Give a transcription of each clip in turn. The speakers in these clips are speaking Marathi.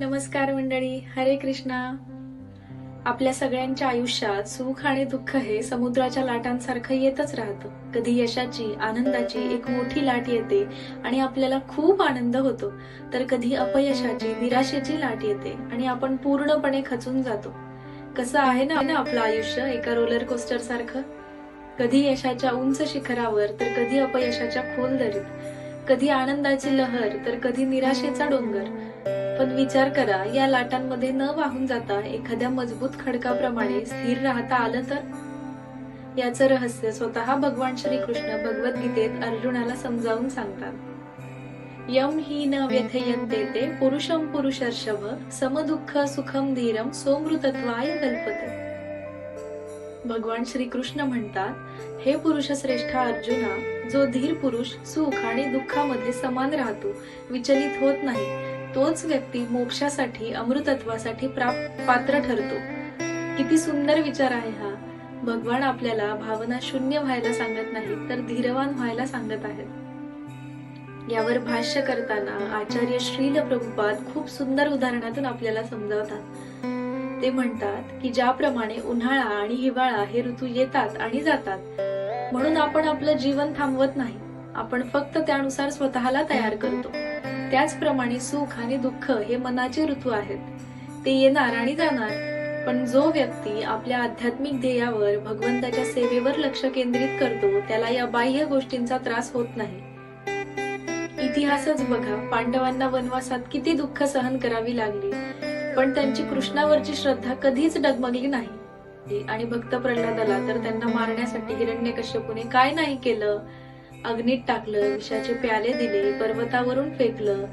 नमस्कार मंडळी हरे कृष्णा. आपल्या सगळ्यांच्या आयुष्यात सुख आणि दुःख हे समुद्राच्या लाटांसारखं येतच राहतं. कधी यशाची आनंदाची एक मोठी लाट येते आणि आपल्याला खूप आनंद होतो. तर कधी अपयशाची निराशेची लाट येते आणि आपण पूर्णपणे खचून जातो. कसं आहे ना आपलं आयुष्य एका रोलर कोस्टर सारखं? कधी यशाच्या उंच शिखरावर तर कधी अपयशाच्या खोल दरीत. कधी आनंदाची लहर तर कधी निराशेचा डोंगर. पण विचार करा या लाटांमध्ये न वाहून जाता एखाद्या मजबूत खडकाप्रमाणे स्थिर राहता आलं तर? याचं रहस्य स्वतः भगवान श्रीकृष्ण भगवद्गीतेत अर्जुनाला समजावून सांगतात. यम ही न व्यथयंते ते पुरुषम पुरुषर्षभ समदुःख सुखम धीरम सोमृतत्वाय कल्पते. भगवान श्रीकृष्ण म्हणतात हे पुरुष श्रेष्ठ अर्जुना जो धीर पुरुष सुख आणि दुःखामध्ये समान राहतो विचलित होत नाही तोच व्यक्ती मोक्षासाठी अमृतत्वासाठी पात्र ठरतो. किती सुंदर विचार आहे हा. भगवान आपल्याला भावना शून्य व्हायला सांगत नाहीत तर धीरवान व्हायला सांगत आहेत. यावर भाष्य करताना आचार्य श्रील प्रभुपाद खूप सुंदर उदाहरणातून आपल्याला समजावतात. ते म्हणतात की ज्याप्रमाणे उन्हाळा आणि हिवाळा हे ऋतू येतात आणि जातात म्हणून आपण आपलं जीवन थांबवत नाही. आपण फक्त त्यानुसार स्वतःला तयार करतो. त्याचप्रमाणे सुख आणि दुःख हे मनाचे ऋतू आहेत. ते येणार आणि जाणार पण जो व्यक्ती आपल्या आध्यात्मिक ध्येयावर भगवंताच्या सेवेवर लक्ष केंद्रित करतो त्याला या बाह्य गोष्टींचा त्रास होत नाही. इतिहासच बघा पांडवांना वनवासात किती दुःख सहन करावी लागली पण त्यांची कृष्णावरची श्रद्धा कधीच डगमगली नाही. आणि भक्त प्रल्हादाला तर त्यांना मारण्यासाठी हिरण्यकश्यपूने काय नाही केलं? अग्नीत टाकलं विषाचे प्याले दिले पर्वतावरून फेकलं.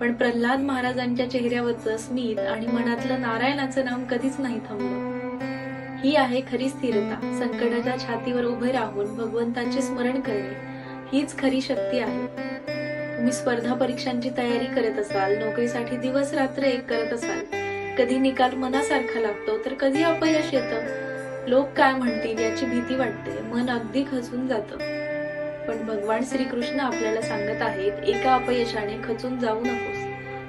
पण प्रल्हाद महाराजांच्या चेहऱ्यावरचं स्मित आणि मनातलं नारायणाचं नाम कधीच नाही थांबलं. ही आहे खरी स्थिरता संकटाच्या छातीवर उभे राहून भगवंताचे स्मरण करणे. हीच खरी शक्ती आहे. तुम्ही स्पर्धा परीक्षांची तयारी करत असाल नोकरीसाठी दिवस रात्र एक करत असाल कधी निकाल मनासारखा लागतो तर कधी अपयश येतं? लोक काय म्हणतील याची भीती वाटते मन अगदी खचून जातं. पण भगवान श्रीकृष्ण आपल्याला सांगत आहेत एका अपयशाने खचून जाऊ नकोस.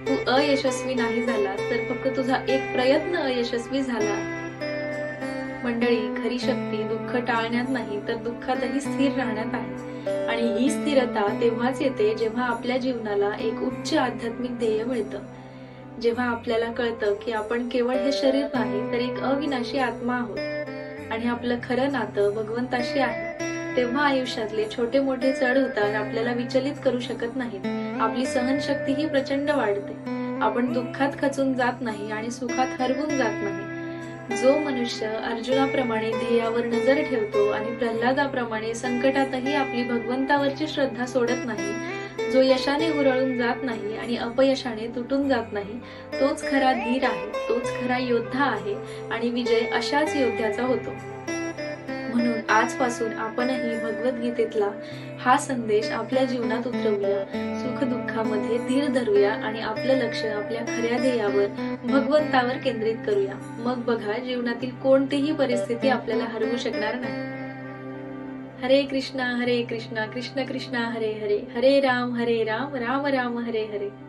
तू अयशस्वी नाही झाला तर फक्त तुझा एक प्रयत्न अयशस्वी झाला. मंडळी खरी शक्ती दुःख टाळण्यात नाही तर दुःखातही स्थिर राहण्यात आहे. आणि ही स्थिरता तेव्हाच येते जेव्हा आपल्या जीवनाला एक उच्च आध्यात्मिक ध्येय मिळतं. जेव्हा आपल्याला कळतं की आपण केवळ हे शरीर नाही तर एक अविनाशी आत्मा आहोत. आणि आपलं खरं नातं भगवंताशी आहे. तेव्हा आयुष्यातले छोटे मोठे चढ उतार आपल्याला विचलित करू शकत नाहीत. आपली सहनशक्ती ही प्रचंड वाढते. आपण दुःखात खचून जात नाही आणि सुखात हरवून जात नाही. जो मनुष्य अर्जुनाप्रमाणे ध्येयावर नजर ठेवतो आणि प्रल्हादाप्रमाणे संकटातही आपली भगवंतावरची श्रद्धा सोडत नाही जो यशाने हुरळून जात नाही आणि अपयशाने तुटून जात नाही तोच खरा धीर आहे तोच खरा योद्धा आहे आणि विजय अशाच योद्ध्याचा होतो. म्हणून आजपासून आपणही भगवद्गीतेतला हा संदेश आपल्या जीवनात उतरवूया. सुख दुःखामध्ये धीर धरूया आणि आपलं लक्ष आपल्या खऱ्या ध्येयावर भगवंतावर केंद्रित करूया. मग बघा जीवनातील कोणतीही परिस्थिती आपल्याला हरवू शकणार नाही. हरे कृष्णा हरे कृष्णा कृष्ण कृष्णा हरे हरे. हरे राम हरे राम राम राम हरे हरे.